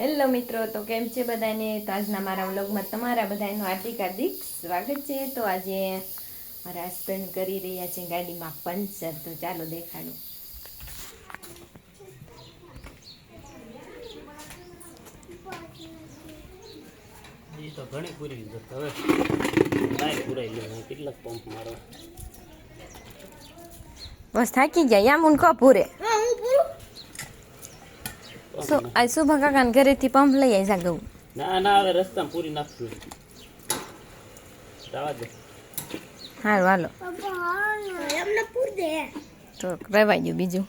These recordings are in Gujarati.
હેલો મિત્રો તો કેમ છે બધાને? તો આજના મારા વ્લોગમાં તમારા બધાનું હાર્દિક હાર્દિક સ્વાગત છે. તો આજે મારા હસબન્ડ કરી રહ્યા છે ગાડીમાં પંચર. તો ચાલો દેખાડું. તો ઘણી પૂરી લીધો હવે કાંઈ પૂરાઈ લે કેટલાક પંપ મારો. બસ થાકી ગયા. યા મુનકો પૂરે. શું આ શુભા કાકાને ઘરેથી પંપ લઈ આવી ગયું ના ના હવે રસ્તામાં પૂરી નાખશું જવા દે હારું હાલો તો રહેવાય ગયું બીજું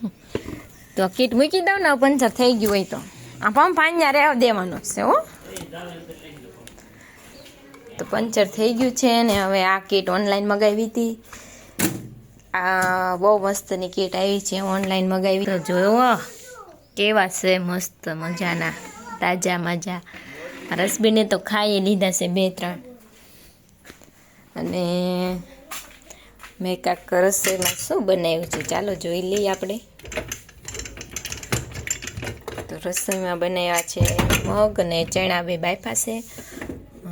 તો કીટ મૂકી દઉં ને પંચર થઈ ગયું હોય તો આ પંપ અહીંયા રહેવા દેવાનો છે હો તો પંચર થઈ ગયું છે ને હવે આ કીટ ઓનલાઈન મગાવી હતી આ બહુ મસ્તની કીટ આવી છે ઓનલાઈન મગાવી તો જોયો કેવા છે? મસ્ત મજાના, તાજા મજા. રસબીને તો ખાઈ લીધા છે બે ત્રણ. અને મેં કાંક રસોઈમાં શું બનાવ્યું છે? ચાલો જોઈ લઈએ આપણે. તો રસોઈમાં બનાવ્યા છે મગ અને ચણા બે બાફા છે.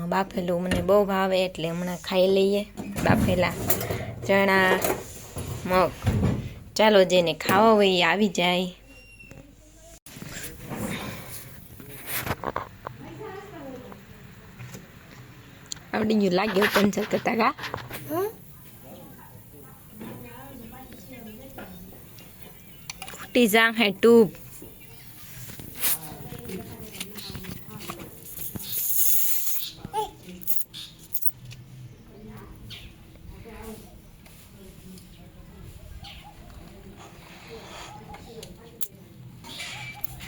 બાફેલું મને બહુ ભાવે એટલે હમણાં ખાઈ લઈએ. બાફેલા ચણા, મગ. ચાલો જેને ખાવા હોય એ આવી જાય. આવડી ગયું લાગે પંચર કરતા કા ફૂટી જા હે ટ્યુબ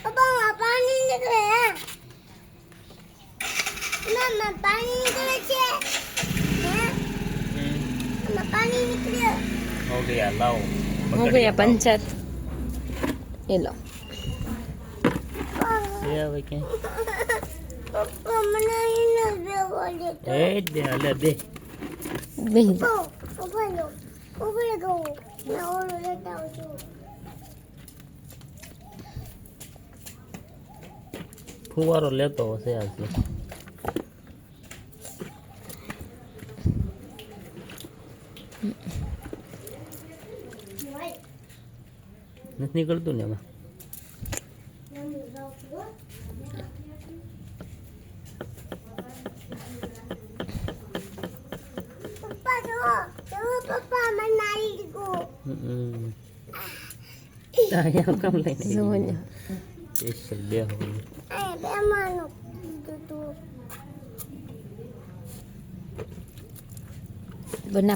પપ્પા પાણી નીકળે હે મમ્મા પાણી નીકળે છે હે મમ્મા પાણી નીકળે હો ગયા લાવો હો ગયા પંચર એ લો એ હવે ક્યાં પપ્પા મને એને બેવા દે એ જ દે અલે દે બેહી જા. પપ્પા લો. ના ઓલો લેતા આવું છું ફુવારો લેતો હશે આજે નથી નીકળતું ને એમાં પપ્પા જો જો પપ્પા મને નાઈ દીધો હમ. અહીંયા કામ લઈને જો આવી ને. સ્પેશિયલ બે હોય એ બે નીકળતું ને એમાં.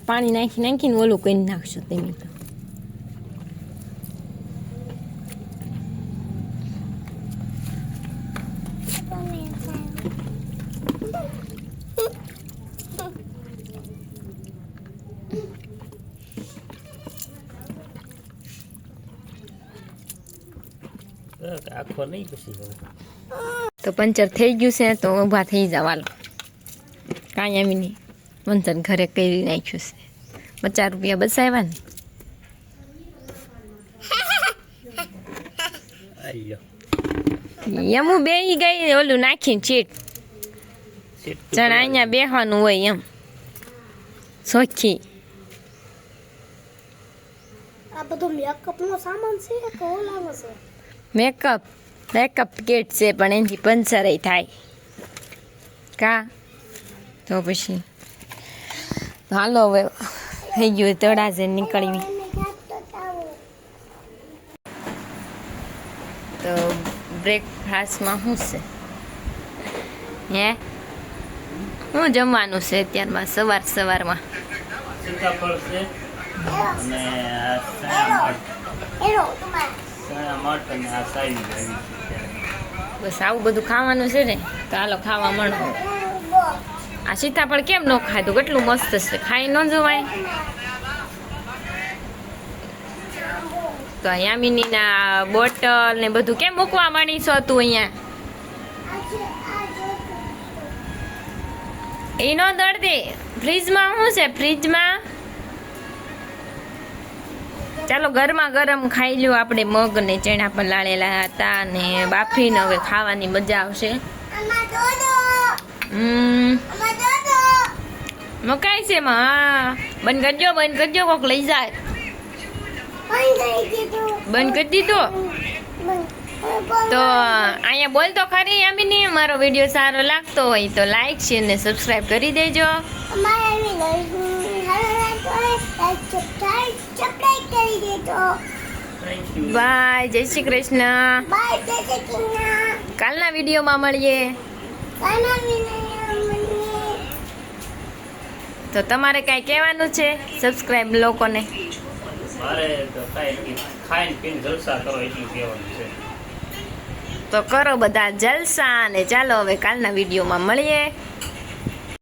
પાણી નાખી નાખીને ઓલું કરી નાખશો તમે તો. આખો નહીં પછી તો પંચર થઈ ગયું છે તો ઊભા થઈ જવા કાંઈ એમ નહીં. પંચર ઘરે કરી નાખ્યું છે. પચાસ રૂપિયા બસાવ્યા ને. એમ હું બેહી ગઈ ઓલું નાખીને ચીટ. જરા અહીંયા બેહવાનું હોય એમ. સોખી. આ બધો મેકઅપ નો સામાન છે કે ઓલાનો છે? મેકઅપ. મેકઅપ કિટ છે પણ એનાથી પંચર થાય. કા? તો પછી. હાલો હવે થઈ ગયું તળાજે નીકળવી. તો બ્રેકફાસ્ટમાં શું છે? હે? શું જમવાનું છે અત્યારમાં સવાર સવારમાં? સીતાફળ છે અને છે. બસ આવું બધું ખાવાનું છે ને, તો હાલો ખાવા મળો. આ સીતાફળ કેમ ન ખાધું કેટલું મસ્ત છે. ખાઈ ન જોવાય. તો યામિનીના બોટલ ને બધું કેમ મૂકવા માંડીશો તું અહીંયા? એ ન દર્દી ફ્રીજમાં શું છે? ફ્રીજમાં ચાલો ગરમા ગરમ ખાઈ લ્યો. આપણે મગ ને ચણા પણ લાળેલા હતા ને બાફીને હવે ખાવાની મજા આવશે. મકાઈ છે માં બંધ કરજો બંધ કરજો, કોક લઈ જાય. બંધ કરી દીધું. તો અહીંયા બોલ તો ખરી યામિની મારો વીડિયો સારો લાગતો હોય તો લાઈક શેર ને સબસ્ક્રાઈબ કરી દેજો. સબસ્ક્રાઇબ સબસ્ક્રાઇબ કરી દેજો. બાય જય શ્રી કૃષ્ણ. બાય જય શ્રી કૃષ્ણ. કાલના વિડીયોમાં મળીએ. કાલના વિડીયોમાં તો તમારે કાંઈ કહેવાનું છે? સબસ્ક્રાઈબ લોકોને. મારે તો કાંઈ. ખાઈને પીને જલસા કરો એટલું કહેવાનું છે. તો કરો બધા જલસા અને ચાલો હવે કાલના વિડીયોમાં મળીએ.